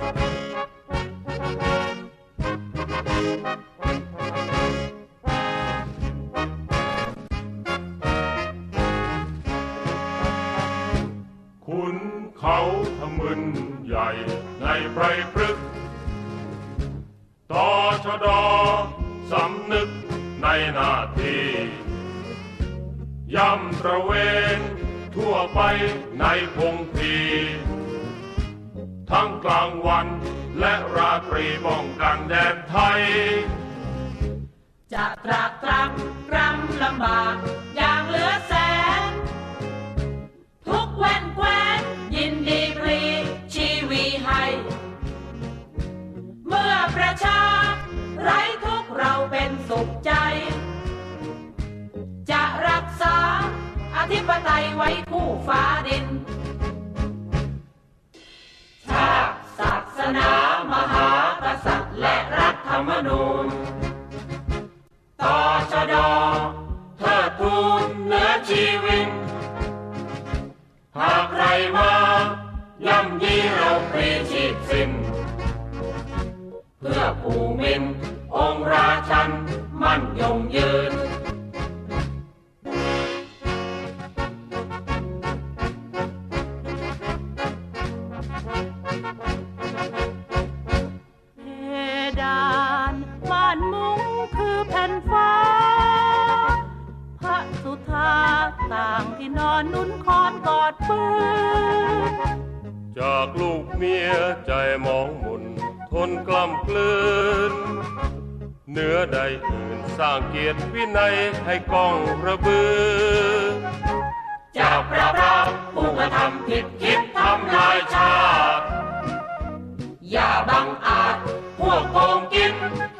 คุณเขาทำมึนใหญ่ในไพรพฤกษ์อชดอสำนึกในนาทีย่ำระเวนทั่วไปในพงพี ทั้งกลางวัน และราตรีป้องกันแดนไทย จะตรากตรำรำลำบากอย่างเหลือแสน ทุกแว่นแควนยินดีพลีชีวีให้ เมื่อประชา ไร้ทุกเราเป็นสุขใจ จะรักษาอธิปไตยไว้คู่ น เพื่อผูมิน องค์ราชัน มั่นยงยืนเพดนม่านมุงคือแผ่นฟ้าพระสุธาต่างที่นอนนุ่นคอนกอดปืน จากลูกเมียใจมองหมุนทนกล้ำกลืนเหนือใดอื่นสร้างเกียรติวินัยให้กองระบือจะปราบรามผู้กระทำผิดคิดทำลายชาติ อย่าบังอาจ พวกโกงกิน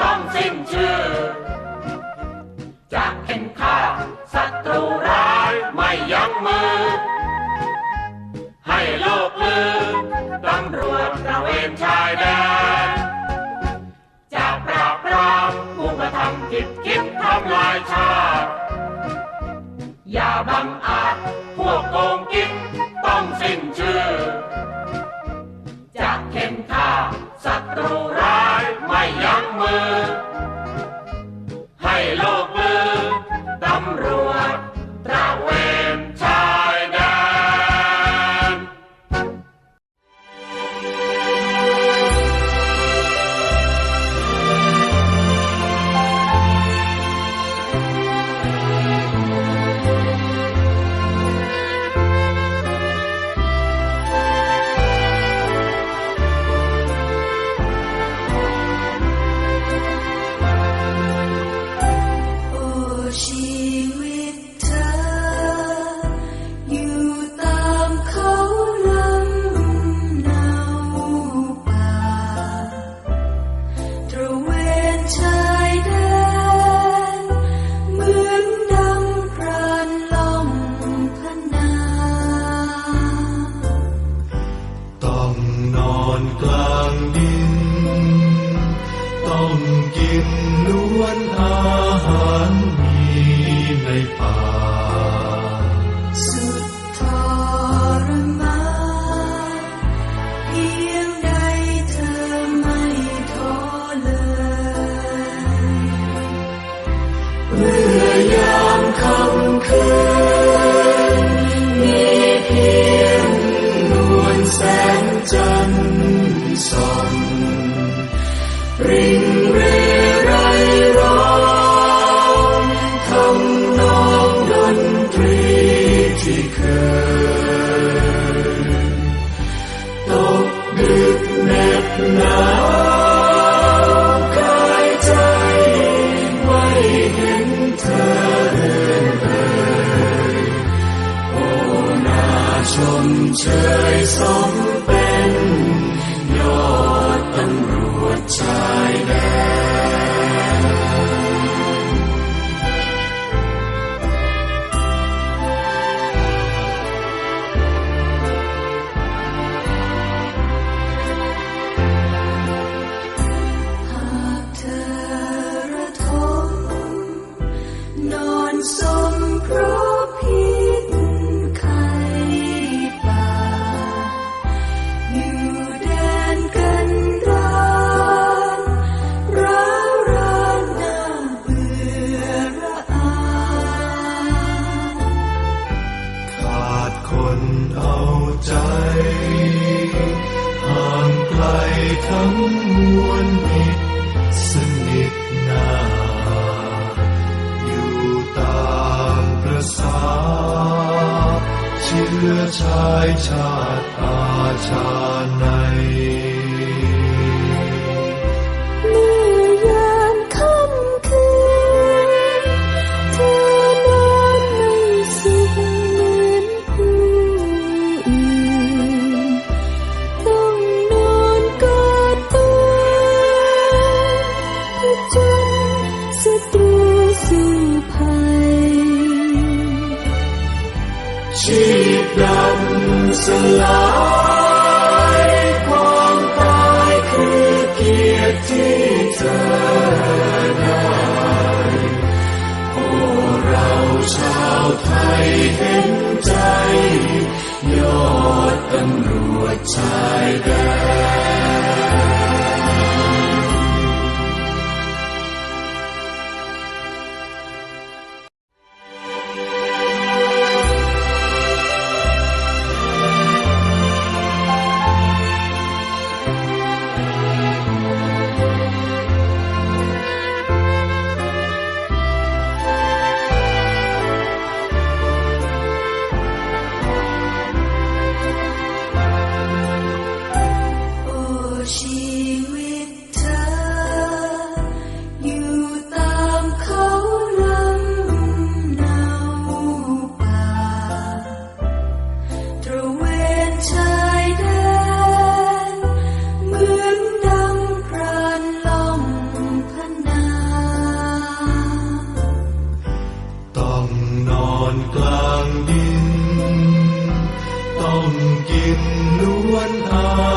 ต้องสิ้นชื่อ วจต กินล้วนอาหารมีในป่า วนเอาใจ ห่างไกลทั้งมวลมิตรสนิทนาอยู่ตามประสาเชื้อชายชาติอาชาใน chỉ đậm sự lão นอนกลางดิน ต้องกินล้วนอา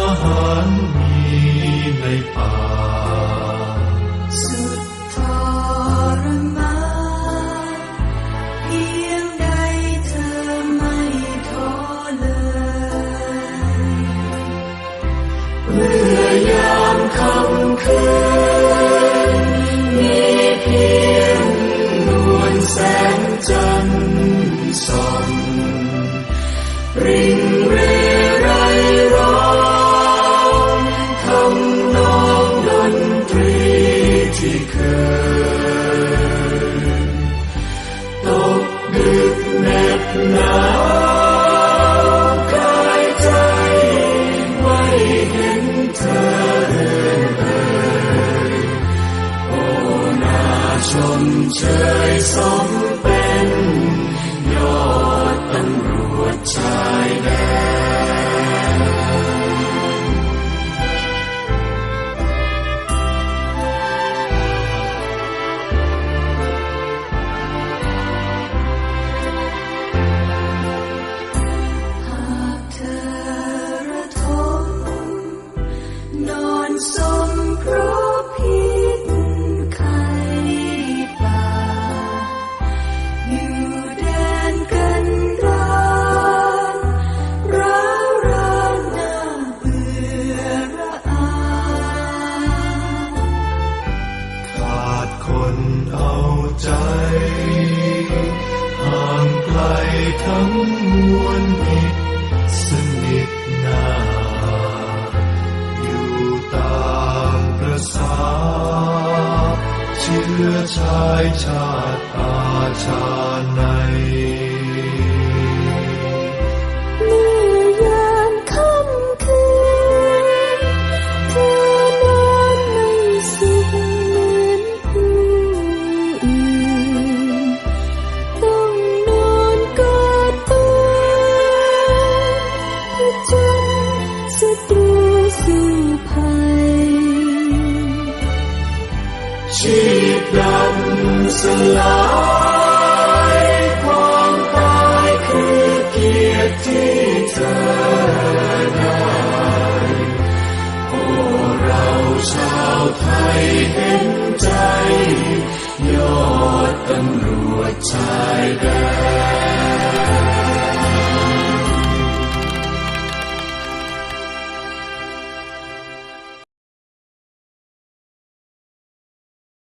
นเอาใจห่างไกลทั้งมวลมิตรสนิทนาอยู่ตามประสาเชื้อชายชาติอาชาใน ลายความตายคือเกียรติที่เธอได้โอ้เราชาวไทยเห็นใจ ยอดตำรวจชายแดน